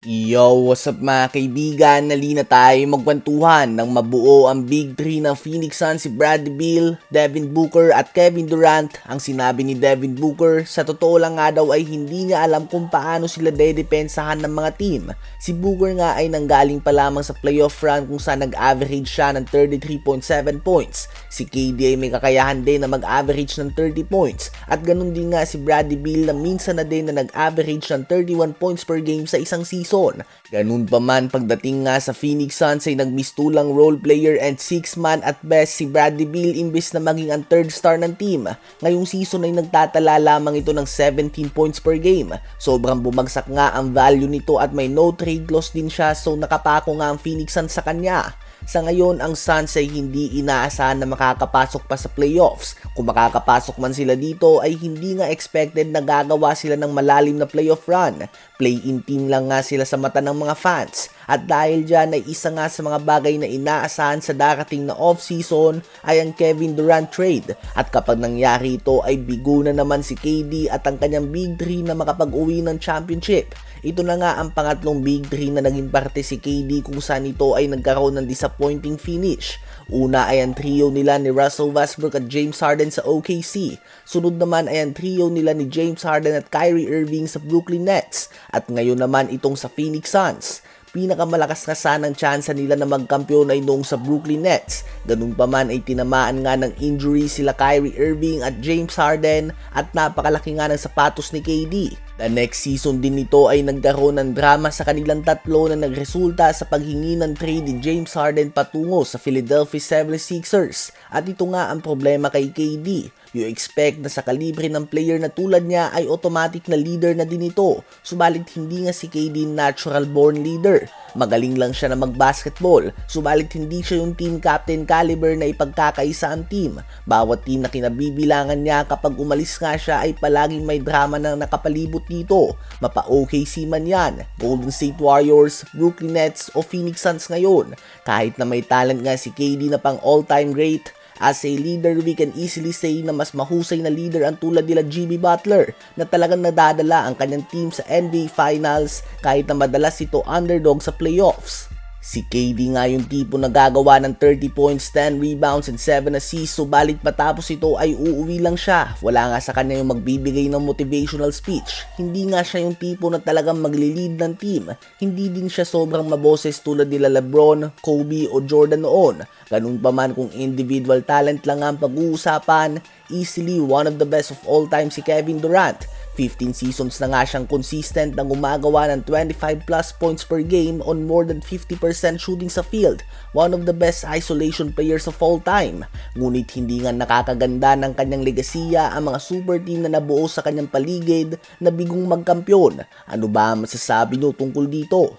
Yo, what's up mga kaibigan? Nali na tayo magkwentuhan ng mabuo ang Big 3 ng Phoenix Suns si Bradley Beal, Devin Booker at Kevin Durant. Ang sinabi ni Devin Booker, sa totoo lang nga daw ay hindi niya alam kung paano sila dedepensahan ng mga team. Si Booker nga ay nanggaling pa lamang sa playoff run kung saan nag-average siya ng 33.7 points. Si KD ay may kakayahan din na mag-average ng 30 points. At ganun din nga si Bradley Beal na minsan na din na nag-average ng 31 points per game sa isang season. Ganun pa man pagdating nga sa Phoenix Suns ay nagmistulang role player and six man at best si Bradley Beal imbes na maging ang third star ng team. Ngayong season ay nagtatala lamang ito ng 17 points per game. Sobrang bumagsak nga ang value nito at may no trade clause din siya so nakapako nga ang Phoenix Suns sa kanya. Sa ngayon, ang Suns ay hindi inaasahan na makakapasok pa sa playoffs. Kung makakapasok man sila dito, ay hindi nga expected na gagawa sila ng malalim na playoff run. Play-in team lang nga sila sa mata ng mga fans. At dahil dyan ay isa nga sa mga bagay na inaasahan sa darating na off-season ay ang Kevin Durant trade. At kapag nangyari ito ay bigo na naman si KD at ang kanyang big 3 na makapag-uwi ng championship. Ito na nga ang pangatlong big 3 na naging parte si KD kung saan ito ay nagkaroon ng disappointing finish. Una ay ang trio nila ni Russell Westbrook at James Harden sa OKC. Sunod naman ay ang trio nila ni James Harden at Kyrie Irving sa Brooklyn Nets. At ngayon naman itong sa Phoenix Suns pinakamalakas na sanang tsansa nila na magkampiyon ay noong sa Brooklyn Nets. Ganun pa man ay tinamaan nga ng injury sila Kyrie Irving at James Harden at napakalaki nga ng sapatos ni KD. The next season din nito ay nagkaroon ng drama sa kanilang tatlo na nagresulta sa paghingi ng trade ni James Harden patungo sa Philadelphia 76ers. At ito nga ang problema kay KD. You expect na sa kalibre ng player na tulad niya ay automatic na leader na din ito. Subalit hindi nga si KD natural born leader. Magaling lang siya na magbasketball. Subalit hindi siya yung team captain caliber na ipagkakaisa ang team. Bawat team na kinabibilangan niya kapag umalis nga siya ay palaging may drama na nakapalibot dito. Mapa OKC man yan, Golden State Warriors, Brooklyn Nets o Phoenix Suns ngayon. Kahit na may talent nga si KD na pang all-time great, As a leader, we can easily say na mas mahusay na leader ang tulad nila Jimmy Butler na talagang nadadala ang kanyang team sa NBA Finals kahit na madalas ito underdog sa playoffs. Si KD nga yung tipo na gagawa ng 30 points, 10 rebounds, and 7 assists subalit matapos ito ay uuwi lang siya. Wala nga sa kanya yung magbibigay ng motivational speech. Hindi nga siya yung tipo na talagang magli-lead ng team. Hindi din siya sobrang maboses tulad nila Lebron, Kobe o Jordan noon. Ganun pa man kung individual talent lang ang pag-uusapan, easily one of the best of all time si Kevin Durant. 15 seasons na nga siyang consistent na gumagawa ng 25 plus points per game on more than 50% shooting sa field. One of the best isolation players of all time. Ngunit hindi nga nakakaganda ng kanyang legasiya ang mga super team na nabuo sa kanyang paligid na bigong magkampyon. Ano ba masasabi nyo tungkol dito?